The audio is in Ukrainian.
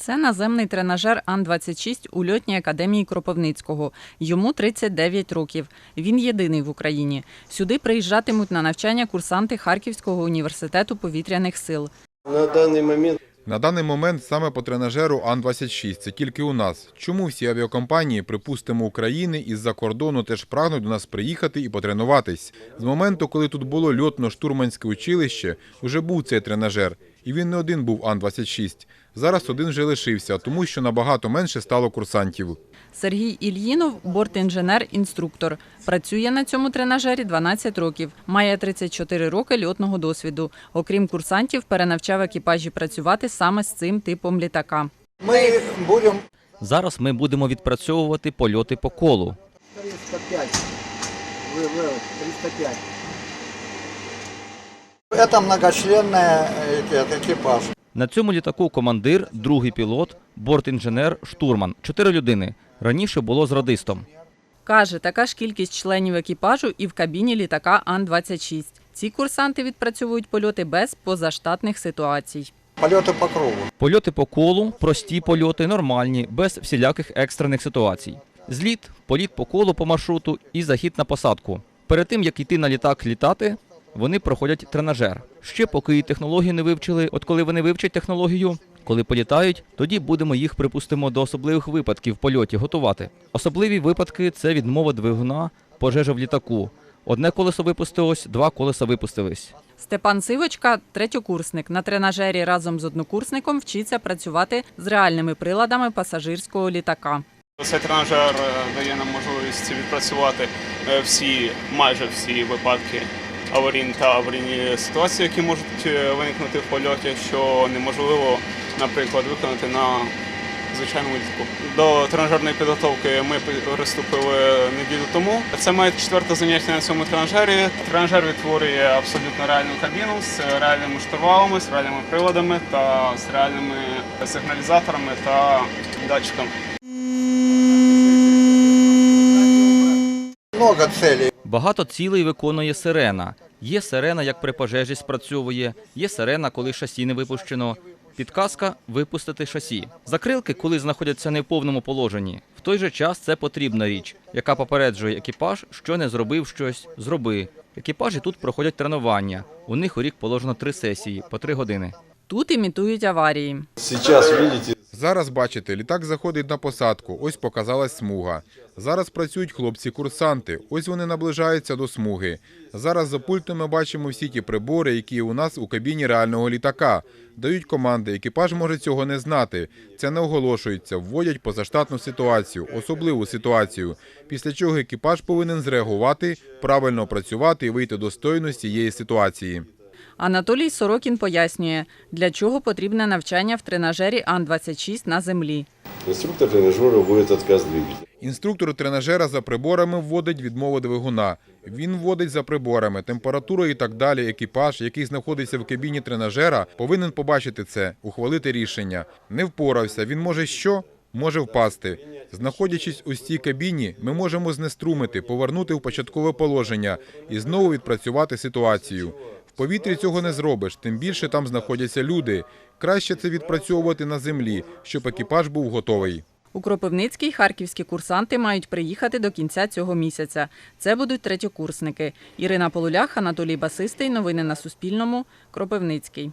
Це наземний тренажер Ан-26 у льотній академії Кропивницького. Йому 39 років. Він єдиний в Україні. Сюди приїжджатимуть на навчання курсанти Харківського університету повітряних сил. На даний момент На даний момент саме по тренажеру Ан-26 це тільки у нас. Чому всі авіакомпанії, припустимо, України із-за кордону теж прагнуть до нас приїхати і потренуватись? З моменту, коли тут було льотно-штурманське училище, уже був цей тренажер. І він не один був Ан-26. Зараз один вже лишився, тому що набагато менше стало курсантів. Сергій Ільїнов – бортінженер-інструктор. Працює на цьому тренажері 12 років. Має 34 роки льотного досвіду. Окрім курсантів, перенавчав екіпажі працювати саме з цим типом літака. ми будемо Зараз ми будемо відпрацьовувати польоти по колу. 305. 305. Это многочленный э, экипаж. На цьому літаку командир, другий пілот, бортінженер, штурман. Чотири людини. Раніше було з радистом. Каже, така ж кількість членів екіпажу і в кабіні літака Ан-26. Ці курсанти відпрацьовують польоти без позаштатних ситуацій. Полеты по кругу. Польоти по колу, прості польоти, нормальні, без всіляких екстрених ситуацій. Зліт, політ по колу по маршруту і захід на посадку. Перед тим, як йти на літак літати, вони проходять тренажер. Ще поки технологію не вивчили, от коли вони вивчать технологію, коли політають, тоді будемо їх, припустимо, до особливих випадків в польоті готувати. Особливі випадки це відмова двигуна, пожежа в літаку. Одне колесо випустилось, два колеса випустились. Степан Сивочка – третьокурсник. На тренажері разом з однокурсником вчиться працювати з реальними приладами пасажирського літака. Цей тренажер е, дає нам можливість відпрацювати е, всі, майже всі випадки аварійні та аварійні ситуації, які можуть е, виникнути в польоті, що неможливо, наприклад, виконати на звичайному літаку. До тренажерної підготовки ми приступили неділю тому. Це моє четверте заняття на цьому тренажері. Тренажер відтворює абсолютно реальну кабіну з реальними штурвалами, з реальними приладами та з реальними сигналізаторами та датчиками. Много целей. Багато цілей виконує сирена. Є сирена, як при пожежі спрацьовує, є сирена, коли шасі не випущено. Підказка випустити шасі. Закрилки, коли знаходяться не в повному положенні. В той же час це потрібна річ, яка попереджує екіпаж, що не зробив щось, зроби. Екіпажі тут проходять тренування. У них у рік положено три сесії по три години. Тут імітують аварії. Сейчас видите, Зараз бачите, літак заходить на посадку. Ось показалась смуга. Зараз працюють хлопці-курсанти. Ось вони наближаються до смуги. Зараз за пультом ми бачимо всі ті прибори, які у нас у кабіні реального літака. Дають команди. Екіпаж може цього не знати. Це не оголошується. Вводять позаштатну ситуацію, особливу ситуацію. Після чого екіпаж повинен зреагувати, правильно працювати і вийти достойно з цієї ситуації. Анатолій Сорокін пояснює, для чого потрібне навчання в тренажері Ан-26 на землі. Инструктор тренажера вводит отказ двигателя. Інструктор тренажера за приборами вводить відмову двигуна. Він вводить за приборами, температуру і так далі. Екіпаж, який знаходиться в кабіні тренажера, повинен побачити це, ухвалити рішення. Не впорався. Він може що? Може впасти. Знаходячись у цій кабіні, ми можемо знеструмити, повернути в початкове положення і знову відпрацювати ситуацію. Повітрі цього не зробиш, тим більше там знаходяться люди. Краще це відпрацьовувати на землі, щоб екіпаж був готовий. У Кропивницький харківські курсанти мають приїхати до кінця цього місяця. Це будуть третьокурсники. Ірина Полулях, Анатолій Басистий. Новини на Суспільному. Кропивницький.